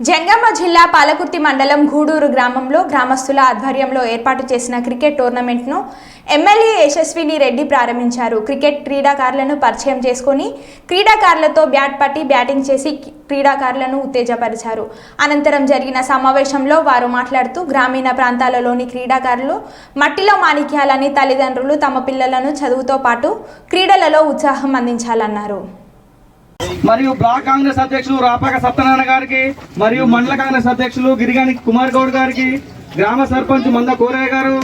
జంగమ్మ జిల్లా పాలకుర్తి మండలం గూడూరు గ్రామంలో గ్రామస్తుల ఆధ్వర్యంలో ఏర్పాటు చేసిన క్రికెట్ టోర్నమెంట్ను ఎమ్మెల్యే యశస్విని రెడ్డి ప్రారంభించారు. క్రికెట్ క్రీడాకారులను పరిచయం చేసుకుని క్రీడాకారులతో బ్యాట్ పట్టి బ్యాటింగ్ చేసి క్రీడాకారులను ఉత్తేజపరిచారు. అనంతరం జరిగిన సమావేశంలో వారు మాట్లాడుతూ గ్రామీణ ప్రాంతాలలోని క్రీడాకారులు మట్టిలో మాణిక్యాలని తల్లిదండ్రులు తమ పిల్లలను చదువుతో పాటు క్రీడలలో ఉత్సాహం అందించాలన్నారు. మరియు బ్లాక్ కాంగ్రెస్ అధ్యక్షులు రాపాక సత్యనారాయణ గారికి మరియు మండల కాంగ్రెస్ అధ్యక్షులు గిరిగాని కుమార్ గౌడ్ గారికి గ్రామ సర్పంచ్ మంద కోరయ్య గారు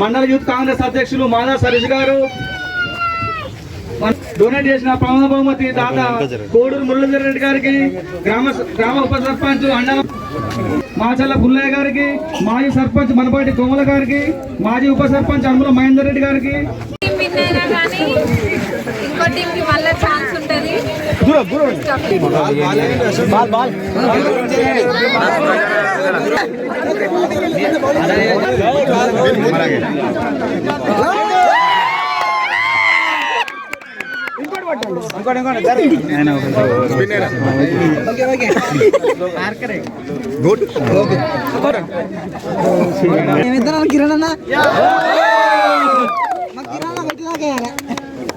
మండల యూత్ కాంగ్రెస్ అధ్యక్షులు మాదా సరీష్ గారు. డొనేట్ చేసిన ప్రమాణ బహుమతి దాత కోడూరు మురళీధర్ రెడ్డి గారికి గ్రామ గ్రామ ఉప సర్పంచ్ అండ మాచల్ల గుల్లయ్య గారికి మాజీ సర్పంచ్ మనపాటి కోమల గారికి మాజీ ఉప సర్పంచ్ అనుమల మహేందర్ రెడ్డి గారికి. ఇంకో టీంకి మళ్ళీ दूर दूर बाल बाल। గుడ్ కిరణ్ అన్న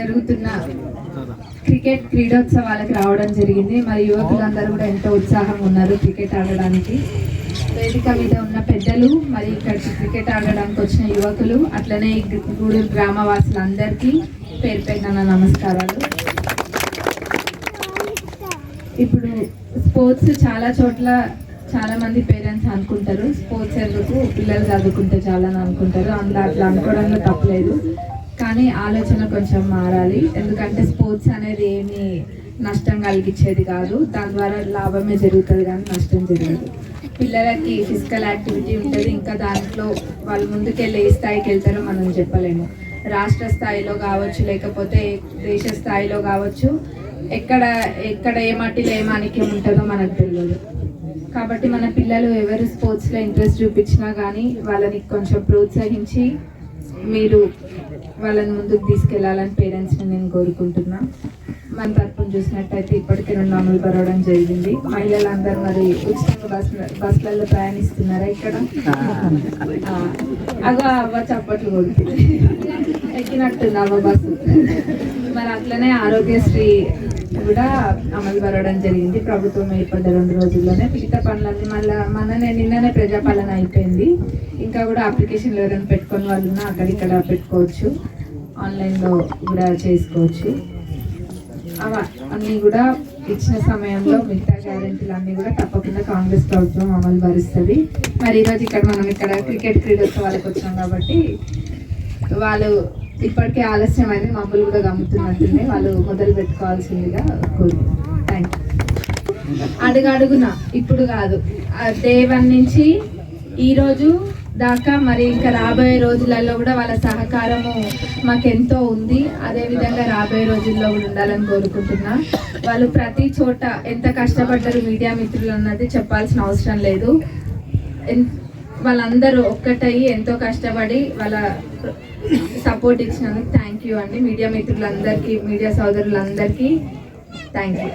జరుగుతున్న క్రికెట్ క్రీడోత్సవాలకు రావడం జరిగింది. మరి యువకులందరూ కూడా ఎంతో ఉత్సాహం ఉన్నారు క్రికెట్ ఆడడానికి. వేదిక మీద ఉన్న పెద్దలు మరి ఇక్కడ క్రికెట్ ఆడడానికి వచ్చిన యువకులు అట్లనే గూడూరు గ్రామవాసులందరికీ పేరు పెట్టిన నమస్కారాలు. ఇప్పుడు స్పోర్ట్స్ చాలా చోట్ల చాలా మంది పేరెంట్స్ అనుకుంటారు. స్పోర్ట్స్ ఎందుకు పిల్లలు చదువుకుంటే చాలా అని అనుకుంటారు. అందులో అట్లా అనుకోవడంలో తప్పలేదు. కానీ ఆలోచన కొంచెం మారాలి. ఎందుకంటే స్పోర్ట్స్ అనేది ఏమి నష్టం కలిగించేది కాదు. దాని ద్వారా లాభమే జరుగుతుంది కానీ నష్టం జరగదు. పిల్లలకి ఫిజికల్ యాక్టివిటీ ఉంటుంది. ఇంకా దాంట్లో వాళ్ళు ముందుకెళ్ళి ఏ స్థాయికి వెళ్తారో మనం చెప్పలేము. రాష్ట్ర స్థాయిలో కావచ్చు లేకపోతే దేశ స్థాయిలో కావచ్చు ఎక్కడ ఎక్కడ ఏ మట్టిలో ఏ మాణిక్యం ఉంటుందో మనకు తెలియదు. కాబట్టి మన పిల్లలు ఎవరు స్పోర్ట్స్లో ఇంట్రెస్ట్ చూపించినా కానీ వాళ్ళని కొంచెం ప్రోత్సహించి మీరు వాళ్ళని ముందుకు తీసుకెళ్ళాలని పేరెంట్స్ని నేను కోరుకుంటున్నా. మన తరపున చూసినట్టయితే ఇప్పటికే రెండు అమలు పరవడం జరిగింది. మహిళలందరూ మరి ఉచితంగా బస్ బస్సులలో ప్రయాణిస్తున్నారా ఇక్కడ? అగో అవ్వ చప్పట్లు కొడుతుంది. ఎక్కినట్టుంది అవ్వ బస్సు. మరి అట్లనే ఆరోగ్యశ్రీ కూడా అమలు పరవడం జరిగింది. ప్రభుత్వం ఏర్పడ్డ రెండు రోజుల్లోనే మిగతా పనులన్నీ మళ్ళీ మననే నిన్ననే ప్రజాపాలన అయిపోయింది. ఇంకా కూడా అప్లికేషన్లు ఎవరైనా పెట్టుకొని వాళ్ళు అక్కడ అక్కడిక్కడ పెట్టుకోవచ్చు. ఆన్లైన్లో కూడా చేసుకోవచ్చు. అవ అన్నీ కూడా ఇచ్చిన సమయంలో మిగతా గ్యారెంటీలు అన్నీ కూడా తప్పకుండా కాంగ్రెస్ ప్రభుత్వం అమలు పరుస్తుంది మరి ఈరోజు ఇక్కడ మనం ఇక్కడ క్రికెట్ క్రీడోత్సవాలకు వచ్చాం కాబట్టి వాళ్ళు ఇప్పటికే ఆలస్యం అయింది మమ్మల్ని కూడా గమ్ముతున్నట్టుంది. వాళ్ళు మొదలు పెట్టుకోవాల్సిందిగా కోరుకుంటున్నాను థ్యాంక్ యూ అడుగడుగున ఇప్పుడు కాదు. దేవన్ నుంచి ఈరోజు దాకా మరి ఇంకా రాబోయే రోజులలో కూడా వాళ్ళ సహకారము మాకెంతో ఉంది. అదేవిధంగా రాబోయే రోజుల్లో కూడా ఉండాలని కోరుకుంటున్నా. వాళ్ళు ప్రతి చోట ఎంత కష్టపడ్డారు మీడియా మిత్రులు అన్నది చెప్పాల్సిన అవసరం లేదు. ఎన్- వాళ్ళందరూ ఒక్కటయ్యి ఎంతో కష్టపడి వాళ్ళ సపోర్ట్ ఇచ్చినందుకు థ్యాంక్ యూ అండి. మీడియా మిత్రులందరికీ మీడియా సోదరులందరికీ థ్యాంక్ యూ.